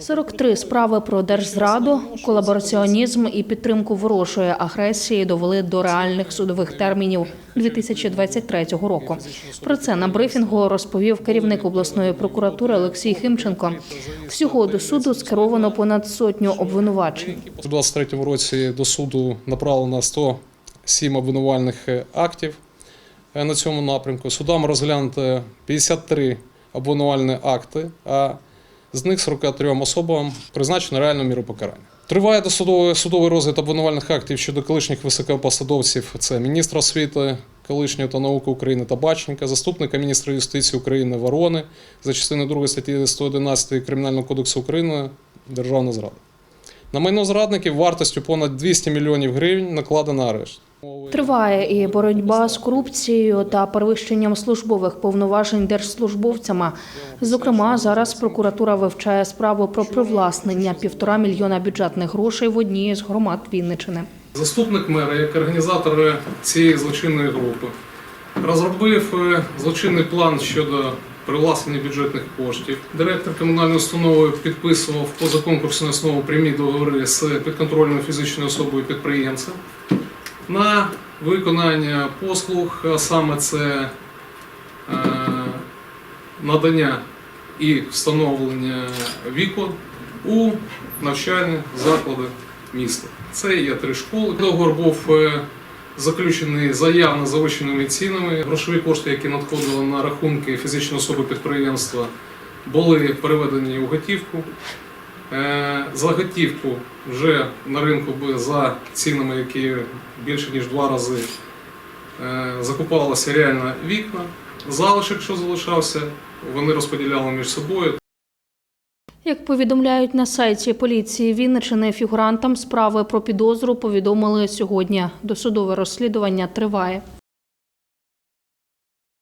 43 справи про держзраду, колабораціонізм і підтримку ворожої агресії довели до реальних судових термінів 2023 року. Про це на брифінгу розповів керівник обласної прокуратури Олексій Химченко. Всього до суду скеровано понад сотню обвинувачень. У 2023 році до суду направлено 107 обвинувальних е, актів е, на цьому напрямку. Судам розглянуто 53 обвинувальні акти, з них 43 особам призначено реальну міру покарання. Триває досудовий судовий розгляд обвинувальних актів щодо колишніх високопосадовців. Це міністра освіти колишнього та науки України Табаченка, заступника міністра юстиції України Ворони за частиною 2 статті 111 Кримінального кодексу України Державна зрада. На майно зрадників вартістю понад 200 мільйонів гривень накладено арешт. Триває і боротьба з корупцією та перевищенням службових повноважень держслужбовцями. Зокрема, зараз прокуратура вивчає справу про привласнення півтора мільйона бюджетних грошей в одній з громад Вінничини. Заступник мера, як організатор цієї злочинної групи, розробив е, злочинний план щодо привласнення бюджетних коштів. Директор комунальної установи підписував позаконкурсну основу прямі договори з підконтрольною фізичною особою підприємцем на виконання послуг, а саме це е, надання і встановлення вікон у навчальні заклади міста. Це є три школи. Договор був е, заключений за явно завищеними цінами. Грошові кошти, які надходили на рахунки фізичної особи підприємства, були переведені у готівку. Е, За готівку вже на ринку би за цінами, які більше ніж два рази е, закупалися реально вікна. Залишок, що залишався, вони розподіляли між собою. Як повідомляють на сайті поліції Вінничини, фігурантам справи про підозру повідомили сьогодні. Досудове розслідування триває.